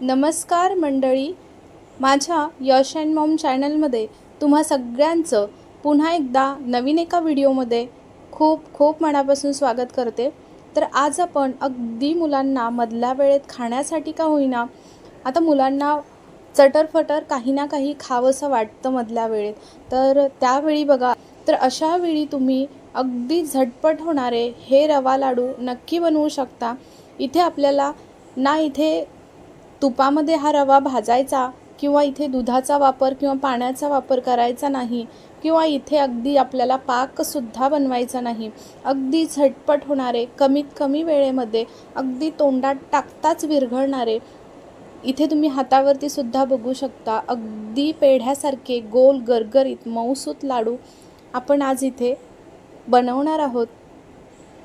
नमस्कार मंडळी. माझ्या यश अँड मॉम चॅनलमध्ये तुम्हा सगळ्यांचं पुन्हा एकदा नवीन एका व्हिडिओमध्ये खूप खूप मनापासून स्वागत करते. तर आज आपण अगदी मुलांना मधल्या वेळेत खाण्यासाठी का होईना आता मुलांना चटरफटर काही ना काही खावंसं वाटतं मधल्या वेळेत. तर त्यावेळी बघा तर अशा वेळी तुम्ही अगदी झटपट होणारे हे रवा लाडू नक्की बनवू शकता. इथे आपल्याला ना इथे तुपामध्ये हा रवा भाजायचा किंवा इथे दुधाचा वापर किंवा पाण्याचा वापर करायचा नाही किंवा इथे अगदी आपल्याला पाकसुद्धा बनवायचा नाही अगदी झटपट होणारे कमीत कमी वेळेमध्ये अगदी तोंडात टाकताच विरघळणारे इथे तुम्ही हातावरती सुद्धा बघू शकता अगदी पेढ्यासारखे गोल गरगरीत मऊसूत लाडू आपण आज इथे बनवणार आहोत.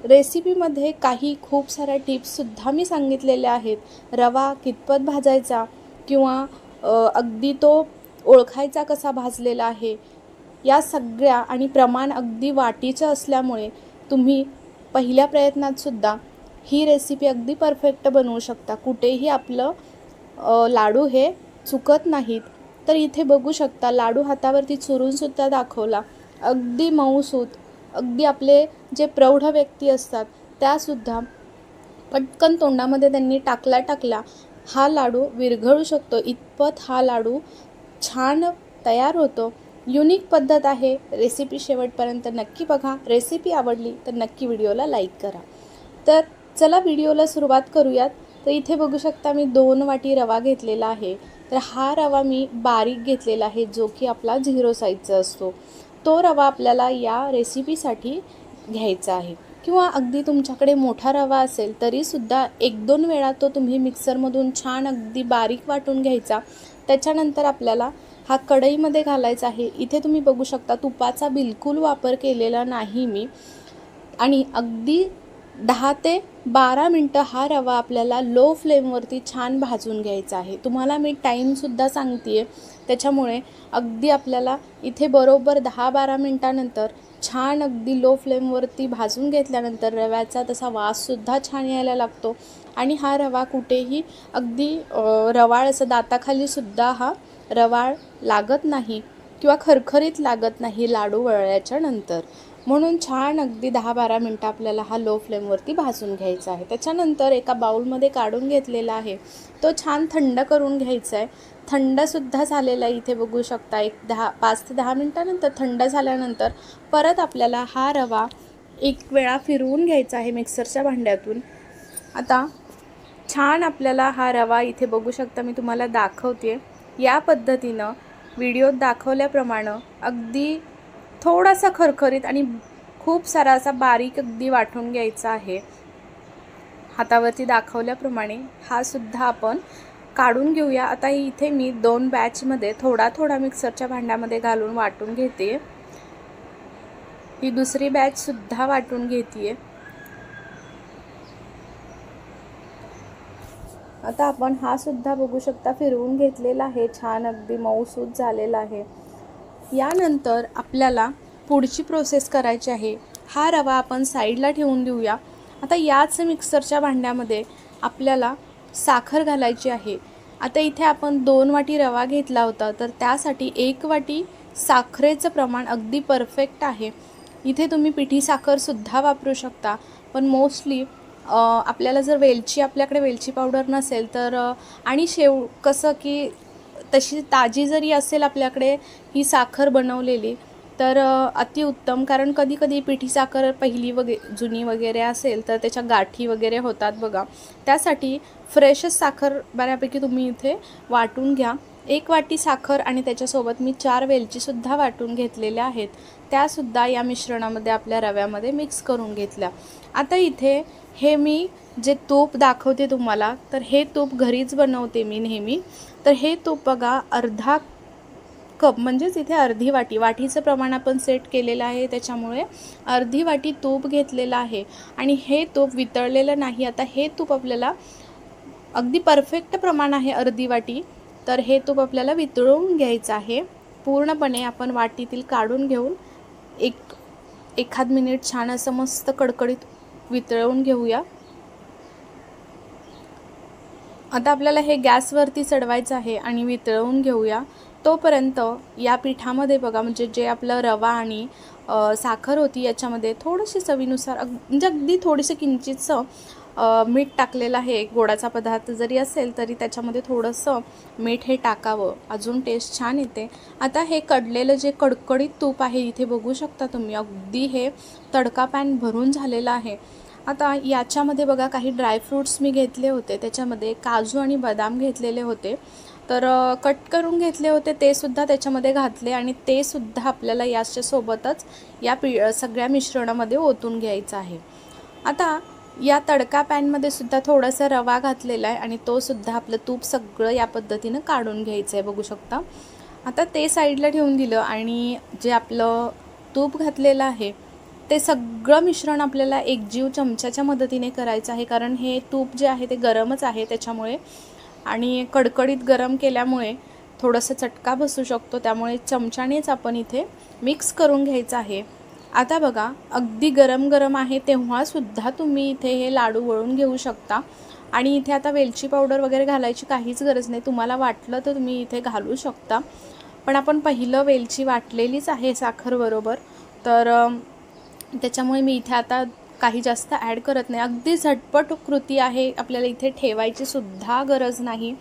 रेसिपीमध्ये काही खूप साऱ्या टिप्ससुद्धा मी सांगितलेल्या आहेत. रवा कितपत भाजायचा किंवा अगदी तो ओळखायचा कसा भाजलेला आहे या सगळ्या आणि प्रमाण अगदी वाटीचं असल्यामुळे तुम्ही पहिल्या प्रयत्नातसुद्धा ही रेसिपी अगदी परफेक्ट बनवू शकता. कुठेही आपलं लाडू हे चुकत नाहीत. तर इथे बघू शकता लाडू हातावरती चुरूनसुद्धा दाखवला. अगदी मऊसूत अगदी आपले जे प्रौढ व्यक्ती असतात त्यासुद्धा पटकन तोंडामध्ये त्यांनी टाकला टाकला हा लाडू विरघळू शकतो. इतपत हा लाडू छान तयार होतो. युनिक पद्धत आहे. रेसिपी शेवटपर्यंत नक्की बघा. रेसिपी आवडली तर नक्की व्हिडिओला लाईक करा. तर चला व्हिडिओला सुरुवात करूयात. तर इथे बघू शकता मी दोन वाटी रवा घेतलेला आहे. तर हा रवा मी बारीक घेतलेला आहे जो की आपला झिरो साईजचा असतो. तो रवा आपल्याला या रेसिपीसाठी घ्यायचा आहे. किंवा अगदी तुमच्याकडे मोठा रवा असेल तरीसुद्धा एक दोन वेळा तो तुम्ही मिक्सरमधून छान अगदी बारीक वाटून घ्यायचा. त्याच्यानंतर आपल्याला हा कढईमध्ये घालायचा आहे. इथे तुम्ही बघू शकता तुपाचा बिलकुल वापर केलेला नाही मी. आणि अगदी दहा ते बारा मिनटं हा रवा आपल्याला लो फ्लेमवरती छान भाजून घ्यायचा आहे. तुम्हाला मी टाईमसुद्धा सांगते आहे त्याच्यामुळे अगदी आपल्याला इथे बरोबर दहा बारा मिनटानंतर छान अगदी लो फ्लेमवरती भाजून घेतल्यानंतर रव्याचा तसा वाससुद्धा छान यायला लागतो. आणि हा रवा कुठेही अगदी रवाळ असं दाताखालीसुद्धा हा रवाळ लागत नाही. किंवा खरखरीत लागत नाही लाडू वळल्याच्या नंतर. म्हणून छान अगदी दहा बारा मिनटं आपल्याला हा लो फ्लेमवरती भाजून घ्यायचा आहे. त्याच्यानंतर एका बाऊलमध्ये काढून घेतलेला आहे. तो छान थंड करून घ्यायचा आहे. थंडसुद्धा झालेला इथे बघू शकता. एक दहा पाच ते दहा मिनटानंतर थंड झाल्यानंतर परत आपल्याला हा रवा एक वेळा फिरवून घ्यायचा आहे मिक्सरच्या भांड्यातून. आता छान आपल्याला हा रवा इथे बघू शकता. मी तुम्हाला दाखवते. या पद्धतीनं व्हिडिओत दाखवल्याप्रमाणे अगदी थोडासा खरखरीत आणि खूप सारा असा बारीक अगदी वाटून घ्यायचा आहे. हातावरती दाखवल्याप्रमाणे हा सुद्धा आपण काढून घेऊया. आता इथे मी दोन बॅचमध्ये थोडा थोडा मिक्सरच्या भांड्यामध्ये घालून वाटून घेते. ही दुसरी बॅचसुद्धा वाटून घेते आता आपण हा सुद्धा बघू शकता फिरवून घेतलेला आहे छान अगदी मऊसूत झालेला आहे. यानंतर आपल्याला पुढची प्रोसेस करायची आहे. हा रवा आपण साईडला ठेवून देऊया. आता याच मिक्सरच्या भांड्यामध्ये आपल्याला साखर घालायची आहे. आता इथे आपण दोन वाटी रवा घेतला होता तर त्यासाठी एक वाटी साखरेचं प्रमाण अगदी परफेक्ट आहे. इथे तुम्ही पिठी साखरसुद्धा वापरू शकता पण मोस्टली आपल्याला जर वेलची आपल्याकडे वेलची पावडर नसेल तर आणि शेव कसं की तशी ताजी जरी असेल आपल्याकडे ही साखर बनवलेली तर अतिउत्तम. कारण कधी कधी पिठी साखर पहिली वगे जुनी वगैरे असेल तर त्याच्या गाठी वगैरे होतात बघा. त्यासाठी फ्रेशच साखर बऱ्यापैकी तुम्ही इथे वाटून घ्या. एक वाटी साखर आणि त्याच्यासोबत मी चार वेलचीसुद्धा वाटून घेतलेल्या आहेत. त्यासुद्धा या मिश्रणामध्ये आपल्या रव्यामध्ये मिक्स करून घेतल्या. आता इथे हे मी जे तूप दाखवते तुम्हाला तर हे तूप घरीच बनवते मी नेहमी. तर हे तूप बघा अर्धा कप म्हणजेच इथे अर्धी वाटी. वाटीचं प्रमाण आपण सेट केलेलं आहे त्याच्यामुळे अर्धी वाटी तूप घेतलेलं आहे. आणि हे तूप वितळलेलं नाही. आता हे तूप आपल्याला अगदी परफेक्ट प्रमाण आहे अर्धी वाटी. तर हे तूप आपल्याला वितळून घ्यायचं आहे. पूर्णपणे आपण वाटीतील काढून घेऊन एक एखाद मिनिट छान असं मस्त कडकडीत वितळवून घेऊया. आता आपल्याला हे गॅसवरती चढवायचं आहे आणि वितळवून घेऊया. तोपर्यंत या पिठामध्ये बघा म्हणजे जे आपलं रवा आणि साखर होती याच्यामध्ये थोडीशी चवीनुसार अग म्हणजे अगदी थोडीशी किंचितसं मीठ टाकलेलं आहे गोडाचा पदार्थ जरी असेल तरी त्याच्यामध्ये थोडंसं मीठ हे टाकावं. अजून टेस्ट छान येते. आता हे कडलेलं जे कडकडीत तूप आहे इथे बघू शकता तुम्ही अगदी हे तडका पॅन भरून झालेलं आहे. आता याच्यामध्ये बघा काही ड्रायफ्रूट्स मी घेतले होते त्याच्यामध्ये काजू आणि बदाम घेतलेले होते. तर कट करून घेतले होते ते सुद्धा त्याच्यामध्ये घातले आणि ते सुद्धा आपल्याला याच्यासोबतच या पि सगळ्या मिश्रणामध्ये ओतून घ्यायचं आहे. आता या तडका पॅनमध्ये सुद्धा थोडासा रवा घातलेला आहे आणि तो सुद्धा आपलं तूप सगळं या पद्धतीनं काढून घ्यायचं आहे बघू शकता. आता ते साईडला ठेवून दिलं आणि जे आपलं तूप घातलेलं आहे ते सगळं मिश्रण आपल्याला एकजीव चमच्याच्या मदतीने करायचं आहे कारण हे तूप जे आहे ते गरमच आहे त्याच्यामुळे आणि कडकडीत गरम केल्यामुळे थोडंसं चटका बसू शकतो त्यामुळे चमच्यानेच आपण इथे मिक्स करून घ्यायचं आहे. आता बघा अगदी गरम गरम आहे तेव्हासुद्धा तुम्ही इथे हे लाडू वळून घेऊ शकता. आणि इथे आता वेलची पावडर वगैरे घालायची काहीच गरज नाही तुम्हाला वाटलं तर तुम्ही इथे घालू शकता. पण आपण पहिलं वेलची वाटलेलीच आहे साखरबरोबर तर त्याच्यामुळे मी इथे आता काही जास्त ॲड करत नाही. अगदी झटपट कृती आहे. आपल्याला इथे ठेवायची सुद्धा गरज नाही.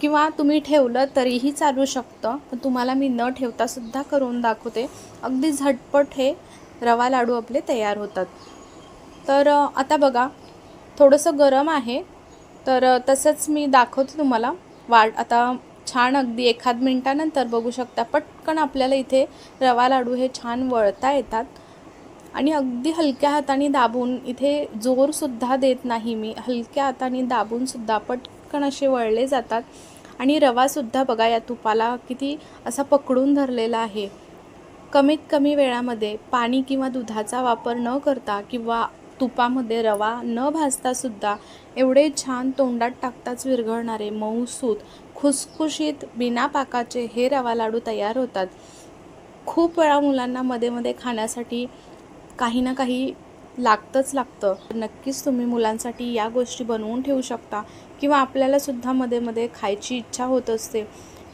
किंवा तुम्ही ठेवलं तरीही चालू शकतं. पण तुम्हाला मी न ठेवतासुद्धा करून दाखवते. अगदी झटपट हे रवा लाडू आपले तयार होतात. तर आता बघा. थोडंसं गरम आहे. तर तसंच मी दाखवते तुम्हाला. वाट आता छान अगदी एखाद मिनटानंतर बघू शकता. पटकन आपल्याला इथे रवा लाडू हे छान वळता येतात. आणि अगदी हलक्या हाताने दाबून इथे जोरसुद्धा देत नाही मी. हलक्या हाताने दाबूनसुद्धा पटकन असे वळले जातात. आणि रवासुद्धा बघा या तुपाला किती असा पकडून धरलेला आहे. कमीत कमी वेळामध्ये पाणी किंवा दुधाचा वापर न करता किंवा तुपामध्ये रवा न भाजतासुद्धा एवढे छान तोंडात टाकताच विरघळणारे मऊसूत खुसखुशीत बिना पाकाचे हे रवा लाडू तयार होतात. खूप वेळा मुलांना मध्ये मध्ये खाण्यासाठी काही ना काही लागतंच लागतं. नक्कीच तुम्ही मुलांसाठी या गोष्टी बनवून ठेवू शकता किंवा आपल्यालासुद्धा मध्ये मध्ये खायची इच्छा होत असते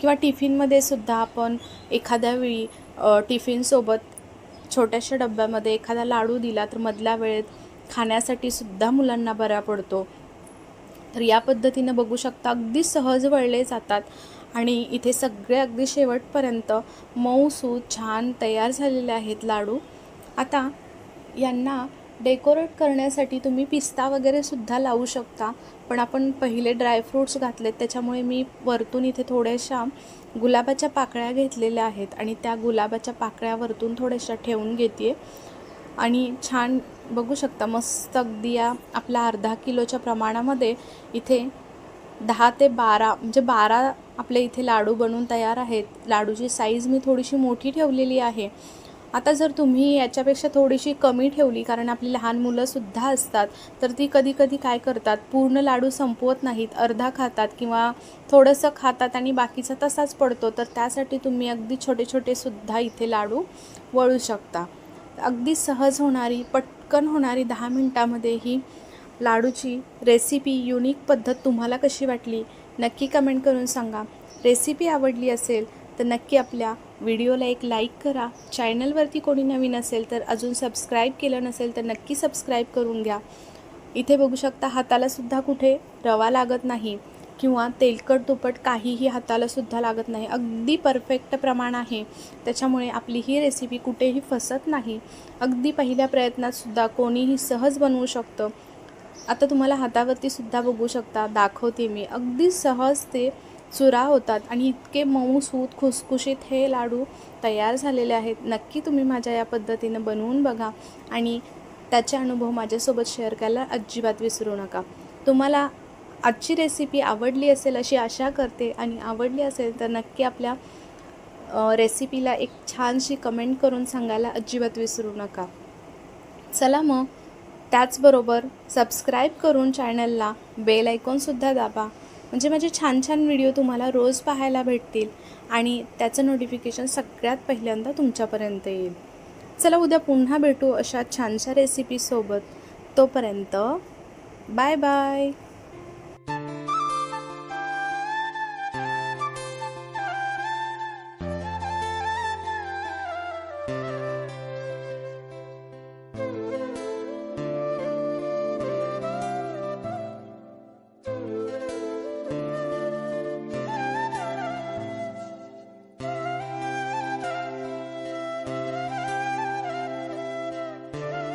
किंवा टिफिनमध्ये सुद्धा आपण एखाद्या वेळी टिफिनसोबत छोट्याशा डब्यामध्ये एखादा लाडू दिला तर मधल्या वेळेत खाण्यासाठी सुद्धा मुलांना बरा पडतो. तर या पद्धतीनं बघू शकता अगदी सहज वळले जातात आणि इथे सगळे अगदी शेवटपर्यंत मऊसूत छान तयार झालेले आहेत लाडू. आता यांना डेकोरेट करण्यासाठी तुम्ही पिस्ता वगैरे सुद्धा लावू शकता. पण आपण पहिले ड्रायफ्रूट्स घातलेत त्याच्यामुळे मी वरतून इथे थोड्याशा गुलाबाच्या पाकळ्या घेतलेल्या आहेत आणि त्या गुलाबाच्या पाकळ्या वरतून थोड्याशा ठेवून घेते आणि छान बघू शकता मस्त अगदी या आपल्या अर्धा किलोच्या प्रमाणामध्ये इथे दहा ते बारा म्हणजे बारा आपले इथे लाडू बनवून तयार आहेत. लाडूची साईज मी थोडीशी मोठी ठेवलेली आहे. आता जर तुम्ही याच्यापेक्षा थोडीशी कमी ठेवली कारण आपली लहान मुलंसुद्धा असतात तर ती कधी कधी काय करतात पूर्ण लाडू संपवत नाहीत अर्धा खातात किंवा थोडंसं खातात आणि बाकीचा तसाच पडतो तर त्यासाठी तुम्ही अगदी छोटे छोटे सुद्धा इथे लाडू वळू शकता. अगदी सहज होणारी पटकन होणारी दहा मिनटामध्ये ही लाडूची रेसिपी युनिक पद्धत तुम्हाला कशी वाटली नक्की कमेंट करून सांगा. रेसिपी आवडली असेल तर नक्की आपल्या व्हिडिओला एक लाईक करा. चॅनलवरती कोणी नवीन असेल तर अजून सबस्क्राईब केलं नसेल तर नक्की सबस्क्राईब करून घ्या. इथे बघू शकता हातालासुद्धा कुठे रवा लागत नाही किंवा तेलकट दुपट काहीही हातालासुद्धा लागत नाही. अगदी परफेक्ट प्रमाण आहे. त्याच्यामुळे आपली ही रेसिपी कुठेही फसत नाही. अगदी पहिल्या प्रयत्नातसुद्धा कोणीही सहज बनवू शकतं. आता तुम्हाला हातावरतीसुद्धा बघू शकता. दाखवते मी. अगदी सहज ते चुरा होतात आणि इतके मऊ सूत खुसखुशीत हे लाडू तयार झालेले आहेत. नक्की तुम्ही माझ्या या पद्धतीनं बनवून बघा आणि त्याचे अनुभव माझ्यासोबत शेअर करायला अजिबात विसरू नका. तुम्हाला आजची रेसिपी आवडली असेल अशी आशा करते आणि आवडली असेल तर नक्की आपल्या रेसिपीला एक छानशी कमेंट करून सांगायला अजिबात विसरू नका. चला मग त्याचबरोबर सबस्क्राईब करून चॅनलला बेल ऐकूनसुद्धा दाबा. म्हणजे माझे छान छान व्हिडिओ तुम्हाला रोज पाहायला भेटतील आणि त्याचं नोटिफिकेशन सगळ्यात पहिल्यांदा तुमच्यापर्यंत येईल. चला उद्या पुन्हा भेटू अशा छानशा रेसिपीसोबत तोपर्यंत बाय बाय